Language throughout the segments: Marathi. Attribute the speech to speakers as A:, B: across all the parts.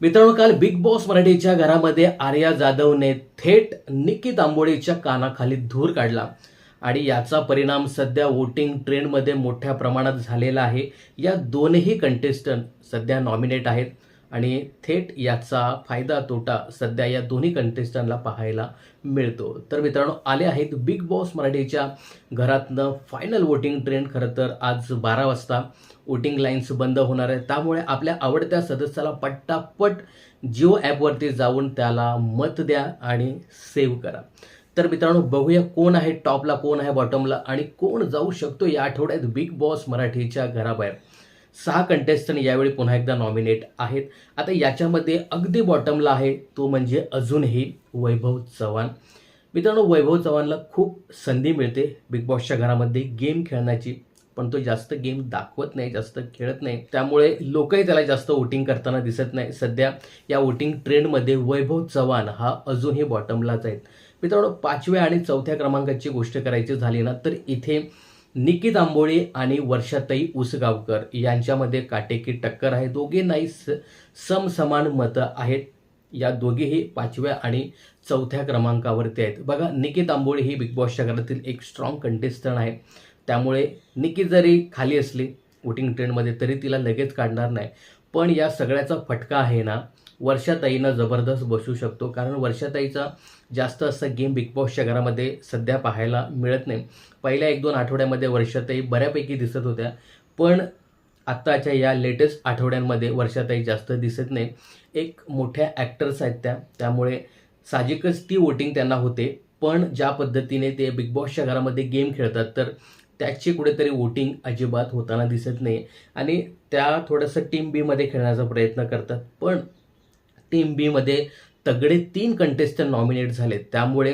A: मित्रांनो काल बिग बॉस मराठीच्या घरामध्ये आर्या जाधवने थेट निकी तांबोळीच्या कानाखाली धूर काढला. आणि याचा परिणाम सध्या वोटिंग ट्रेंडमध्ये मोठ्या प्रमाणात झालेला आहे. या दोनही कंटेस्टंट सध्या नॉमिनेट आहेत. आणि थेट याचा फायदा तोटा सध्या या दोन्ही कंटेस्टंटला पाहायला मिळतो. तर मित्रांनो आले आहेत बिग बॉस मराठीच्या घरातनं फायनल वोटिंग ट्रेंड खरं तर आज बारा वाजता वोटिंग लाईन्स बंद होणार आहे त्यामुळे आपल्या आवडत्या सदस्याला पट्टापट जिओ ॲपवरती जाऊन त्याला मत द्या आणि सेव्ह करा. तर मित्रांनो बघूया कोण आहे टॉपला कोण आहे बॉटमला आणि कोण जाऊ शकतो या आठवड्यात बिग बॉस मराठीच्या घराबाहेर. सहा कंटेस्टंट यावेळी पुन्हा एकदा नॉमिनेट आहेत. आता याच्यामध्ये अगदी बॉटमला आहे तो म्हणजे अजूनही वैभव चव्हाण. मित्रांनो वैभव चव्हाणला खूप संधी मिळते बिग बॉसच्या घरामध्ये. गेम खेळण्याची. पण तो जास्त गेम दाखवत नाही जास्त खेळत नाही. त्यामुळे लोकही त्याला जास्त वोटिंग करताना दिसत नाही. सध्या या वोटिंग ट्रेंडमध्ये वैभव चव्हाण हा अजूनही बॉटमलाच आहेत मित्रांनो पाचव्या आणि चौथ्या क्रमांकाची गोष्ट करायची झाली ना तर इथे निकित आंबोळे आणि वर्षाताई उसगावकर यांच्यामध्ये काटेकी टक्कर आहे. दोघेंनाही स समसमान मतं आहेत. या दोघेही पाचव्या आणि चौथ्या क्रमांकावरती आहेत. बघा निकित आंबोळे ही बिग बॉसच्या घरातील एक स्ट्रॉंग कंटेस्टंट आहे. त्यामुळे निकित जरी खाली असली वोटिंग ट्रेंडमध्ये तरी तिला लगेच काढणार नाही. पण या सगळ्याचा फटका आहे ना वर्षाताईनं जबरदस्त बसू शकतो. कारण वर्षाताईचा जास्त असा गेम बिग बॉसच्या घरामध्ये सध्या पाहायला मिळत नाही. पहिल्या एक दोन आठवड्यामध्ये वर्षाताई बऱ्यापैकी दिसत होत्या. पण आत्ताच्या या लेटेस्ट आठवड्यांमध्ये वर्षाताई जास्त दिसत नाही. एक मोठ्या ॲक्टर्स आहेत त्या. त्यामुळे साहजिकच ती वोटिंग त्यांना होते. पण ज्या पद्धतीने ते बिग बॉसच्या घरामध्ये गेम खेळतात तर त्याची कुठेतरी वोटिंग अजिबात होताना दिसत नाही. आणि त्या थोडंसं टीम बीमध्ये खेळण्याचा प्रयत्न करतात. पण टीम बीमध्ये तगडे तीन कंटेस्टंट नॉमिनेट झालेत. त्यामुळे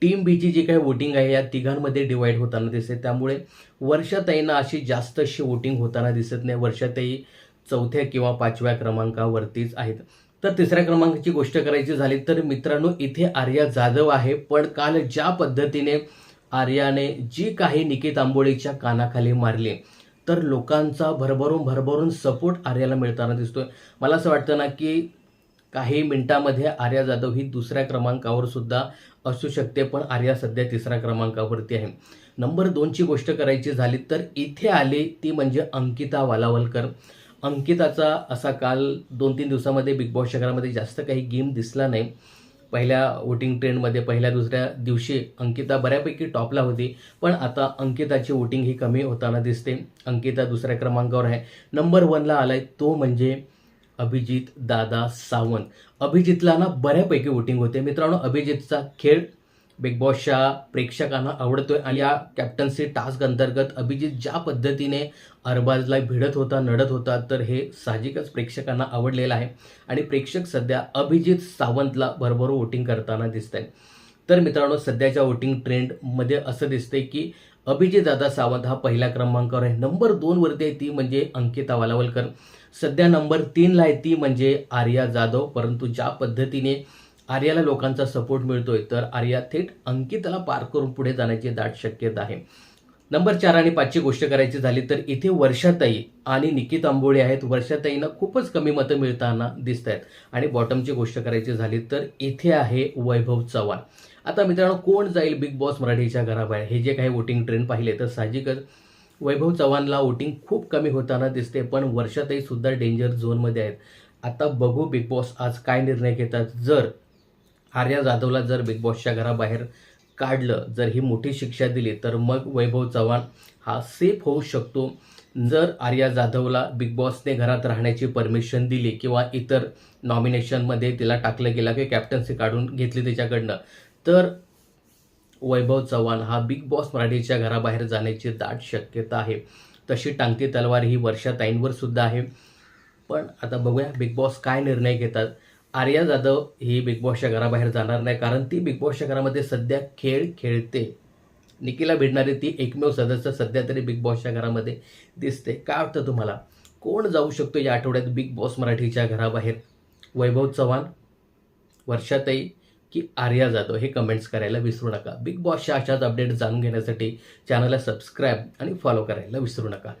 A: टीम बीची जी काही वोटिंग आहे या तिघांमध्ये डिवाईड होताना दिसते त्यामुळे वर्षाताईंना अशी जास्त अशी वोटिंग होताना दिसत नाही. वर्षाताई चौथ्या किंवा पाचव्या क्रमांकावरतीच आहेत. तर तिसऱ्या क्रमांकाची गोष्ट करायची झाली तर मित्रांनो इथे आर्या जाधव आहे. पण काल ज्या पद्धतीने आर्याने जी काही निकित आंबोळीच्या कानाखाली मारली तर लोकांचा भरभरून भरभरून सपोर्ट आर्याला मिळताना दिसतोय. मला असं वाटतं ना की काही मिनिटामध्ये आर्या जाधव ही दुसऱ्या क्रमांकावर सुद्धा असू शकते पण आर्या सध्या तिसऱ्या क्रमांकावरती आहे. नंबर दोनची गोष्ट करायची झाली तर इथे आली ती म्हणजे अंकिता वालावलकर. अंकिताचा असा काल दोन तीन दिवसामध्ये बिग बॉस शहरामध्ये जास्त काही गेम दिसला नाही. पहिल्या वोटिंग ट्रेंडमध्ये पहिल्या दुसऱ्या दिवशी अंकिता बऱ्यापैकी टॉपला होती पण आता अंकिताची वोटिंग ही कमी होताना दिसते. अंकिता दुसऱ्या क्रमांकावर आहे. नंबर वनला आलाय तो म्हणजे अभिजित दादा सावंत. अभिजितला ना बऱ्यापैकी वोटिंग होते. मित्रांनो अभिजितचा खेळ बिग बॉसच्या प्रेक्षकांना आवडतोय आणि या कॅप्टन्सी टास्क अंतर्गत अभिजित ज्या पद्धतीने अरबाजला भिडत होता नडत होता तर हे साहजिकच प्रेक्षकांना आवडलेलं आहे. आणि प्रेक्षक सध्या अभिजित सावंतला भरभर वोटिंग करताना दिसत आहे तर मित्रांनो सध्याच्या वोटिंग ट्रेंडमध्ये असं दिसतंय की अभिजितदादा सावंत हा पहिल्या क्रमांकावर आहे. नंबर दोनवरती आहे ती म्हणजे अंकिता वालावलकर. सध्या नंबर तीनला आहे ती म्हणजे आर्या जाधव. परंतु ज्या पद्धतीने आर्याला लोकांचा सपोर्ट मिळतोय तर आर्या थेट अंकिताला पार करून पुढे जाण्याची दाट शक्यता आहे. नंबर चार आणि पाचची गोष्ट करायची झाली तर इथे वर्षाताई आणि निकित आंबोळे आहेत. वर्षाताईंना खूपच कमी मतं मिळताना दिसत आहेत आणि बॉटमची गोष्ट करायची झाली तर इथे आहे वैभव चव्हाण. आता मित्रांनो कोण जाईल बिग बॉस मराठीच्या घराबाहेर? हे जे काही वोटिंग ट्रेंड पाहिले तर साहजिकच वैभव चव्हाणला वोटिंग खूप कमी होताना दिसते पण वर्षातही सुद्धा डेंजर झोनमध्ये आहेत. आता बघू बिग बॉस आज काय निर्णय घेतात. जर आर्या जाधवला जर बिग बॉसच्या घराबाहेर काढलं जर ही मोठी शिक्षा दिली तर मग वैभव चव्हाण हा सेफ होऊ शकतो. जर आर्या जाधवला बिग बॉसने घरात राहण्याची परमिशन दिली किंवा इतर नॉमिनेशनमध्ये तिला टाकलं गेलं की कॅप्टन्सी काढून घेतली तिच्याकडनं तर वैभव चव्हाण हा बिग बॉस मराठीच्या घराबाहेर जाण्याची दाट शक्यता आहे. तशी टांगती तलवार ही वर्षाताईंवर सुद्धा आहे. पण आता बघूया बिग बॉस काय निर्णय घेतात. आर्या जाधव ही बिग बॉसच्या घराबाहेर जाणार नाही कारण ती बिग बॉसच्या घरामध्ये सध्या खेळ खेळते. निकीला भिडणारी ती एकमेव सदस्य सध्या तरी बिग बॉसच्या घरामध्ये दिसते. काय वाटतं तुम्हाला? कोण जाऊ शकतो या आठवड्यात बिग बॉस मराठीच्या घराबाहेर? वैभव चव्हाण वर्षाताई की आर्या जाधव हे कमेंट्स करायला विसरू नका. बिग बॉसच्या अशाच अपडेट जाणून घेण्यासाठी चॅनलला सबस्क्राईब आणि फॉलो करायला विसरू नका.